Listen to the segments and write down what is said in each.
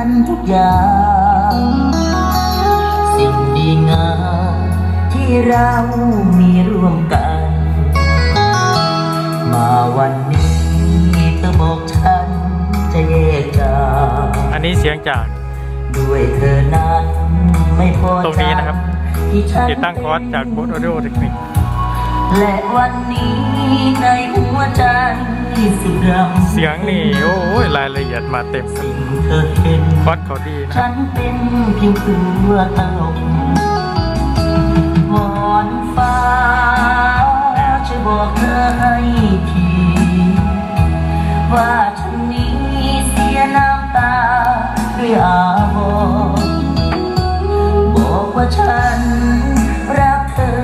กันทุกอย่าง สิ่งดีงามที่เรามีร่วมกัน มาวันนี้เธอบอกฉันจะแยกจากอันนี้เสียงจาก ด้วยเธอนั้นไม่พอตรงนี้นะครับ ที่ฉันติดตั้งคอร์สจากโบสออดิโอเทคนิคและวันนี้ในหัวใจ สุดรำเสียงนี่โอ้ยรายละเอียดมาเต็มสิ่งเธอเห็นคอร์สเขาดีนะฉันเป็นเพียงตัวตลกวอนฟ้าช่วยบอกเธอให้ทีว่าฉันนี้เสียน้ำตาด้วยอาวรณ์บอกว่าฉันรักเธอ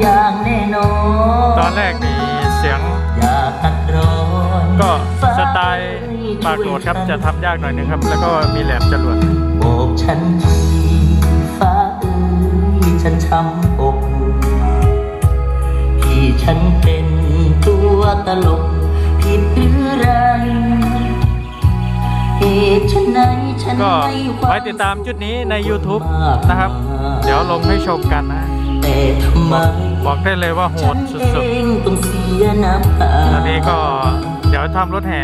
อย่างแน่นอนตอนแรกนี่ ปากโหลดครับจะทำยากหน่อยนึงครับ แล้วก็มีแหลมจรวดบอกฉันทีฟ้าเอ้ยฉันช้ำอกที่ฉันเป็นตัวตลกผิดหรือไรเหตุฉันไหนฉันก็ให้ความไว้ติดตามชุดนี้ใน YouTube นะครับ เดี๋ยวลงให้ชมกันนะแต่ทำไมบอกได้เลยว่าโหฉัดนสุเอดงต้องเสียน้ำตาๆตอนนี้ก็เดี๋ยวทำรถแห่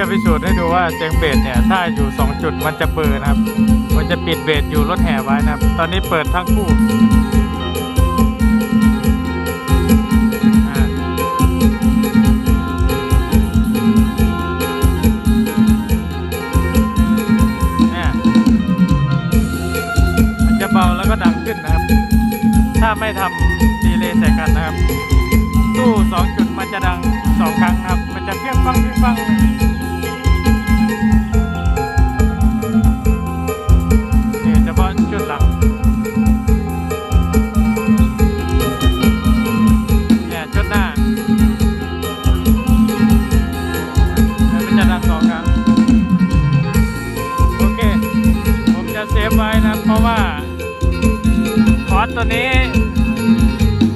จะพิสูจน์ให้ดูว่าเสียงเบสเนี่ยถ้าอยู่ 2 จุดมันจะเบลอนะครับ มันจะปิดเบสอยู่รถแห่ไว้นะครับ ตอนนี้เปิดทั้งคู่เนี่มันจะเบาแล้วก็ดังขึ้นนะครับ ถ้าไม่ทำดีเลย์ใส่กันนะครับ ตู้สองจุดมันจะดังสองครั้งนะครับ มันจะเพี้ยงฟังเพี้ยงฟัง ตัวนี้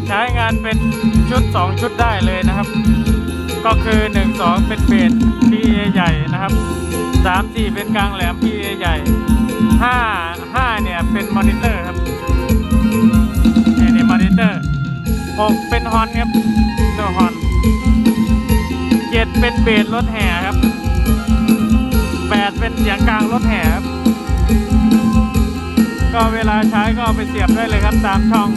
ใช้งานเป็นชุด 2 ชุดได้เลยนะครับ ก็คือ 1 2 เป็นเบสพี่ใหญ่นะครับ 3 4 เป็นกลางแหลมพี่ใหญ่ 5 5 เนี่ยเป็นมอนิเตอร์ครับนี่นี่มอนิเตอร์ 6 เป็นฮอนครับตัวฮอน7เป็นเบสรถแห่ครับ8เป็นเสียงกลางรถแห่ครับ ก็เวลาใช้ก็เอาไปเสียบได้เลยครับตามช่อง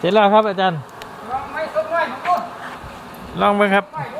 เสร็จแล้วครับอาจารย์ ลองไม่สุดไว้ของคุณลองไปครับ ไม่โอ้